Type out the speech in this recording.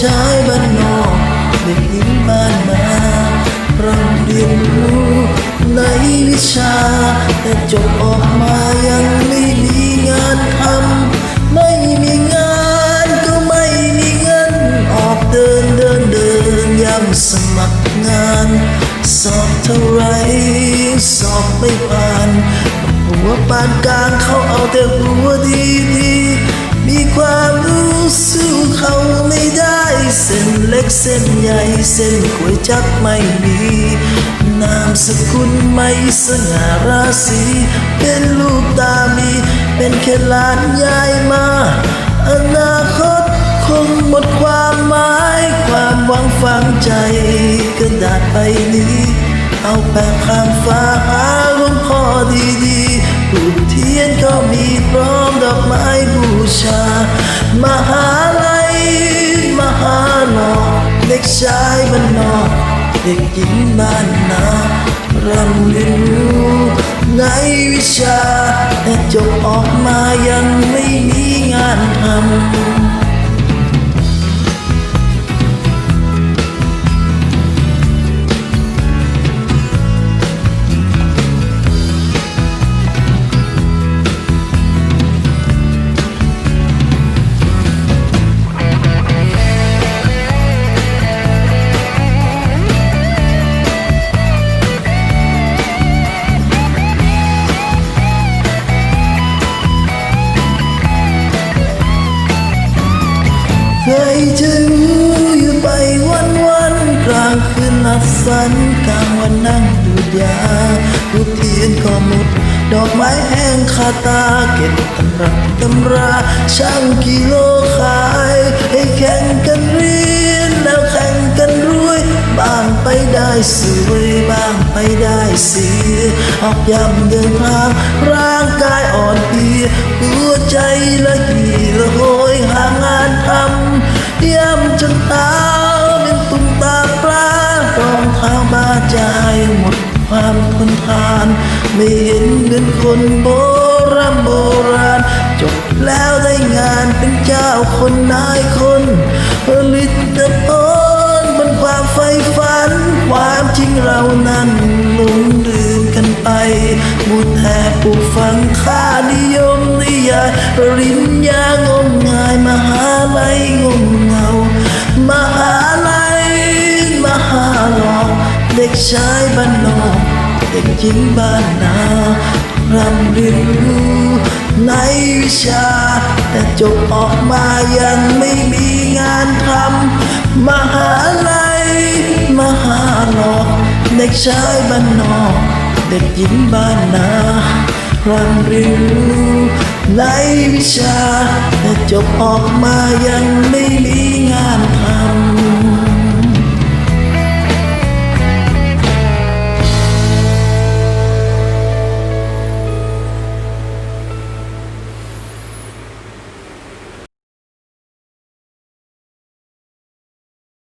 ชายบ้านนอกเด็กหญิงบ้านนาเราเรียนรู้ในวิชา แต่จบออกมายังไม่มีงานทำไม่มีงานก็ไม่มีเงิน ออกเดินเดินเดินย้ำสมัครงาน สอบเท่าไรสอบไม่ผ่านหัวปานกลางเขาเอาแต่หัวดีดี ล็กเส้นใหญ่เส้นก๋วยจักไม่มีนามสกุลไม่สง่าราศีเป็นลูกตามี เป็นแค่หลานยายมา อนาคตคงหมดความหมายความหวังฝังใจกระดาษใบนี้ เอาแปะข้างฟ้าหาหลวงพ่อดีๆปลูกเทียนก็มีพร้อมดอกไม้บูช เด็กหญิงบ้านนารำเรียนรู้ในวิชาแต่จบออกมายังไม่มี จะรู้อยู่ไปวันวันกลางคืนหลับฝันกลางวันนั่งดูดยารูปเทียนก็หมด ดอกไม้แห้งคาตาเก็บตำรับตำราช่างกิโลขาย ให้แข่งกันเรียนแล้วแข่งกันรวยบ้างไปได้สวยบ้างไปได้เสียออกยำเดินทางร่างกายอ่อนเพลีย ไม่เห็นเหมือนคนโบราณโบราณ จบแล้วได้งานเป็นเจ้าคนนายคนผลิตผลบนความใฝ่ฝัน ความจริงเรานั้นหลงลืมกันไปมุดแห่ปลูกฝังค่านิยมนิยายปริญญางมงายมหาลัยงมเงามหาลัยมหาหลอกเด็กชายบ้านนอก เด็กหญิงบ้านนารำเรียนรู้ในวิชา แต่จบออกมายังไม่มีงานทำมหาลัยมหาหลอกเด็กชายบ้านนอก เด็กหญิงบ้านนารำเรียนรู้ในวิชา แต่จบออกมายังไม่มีงานทำ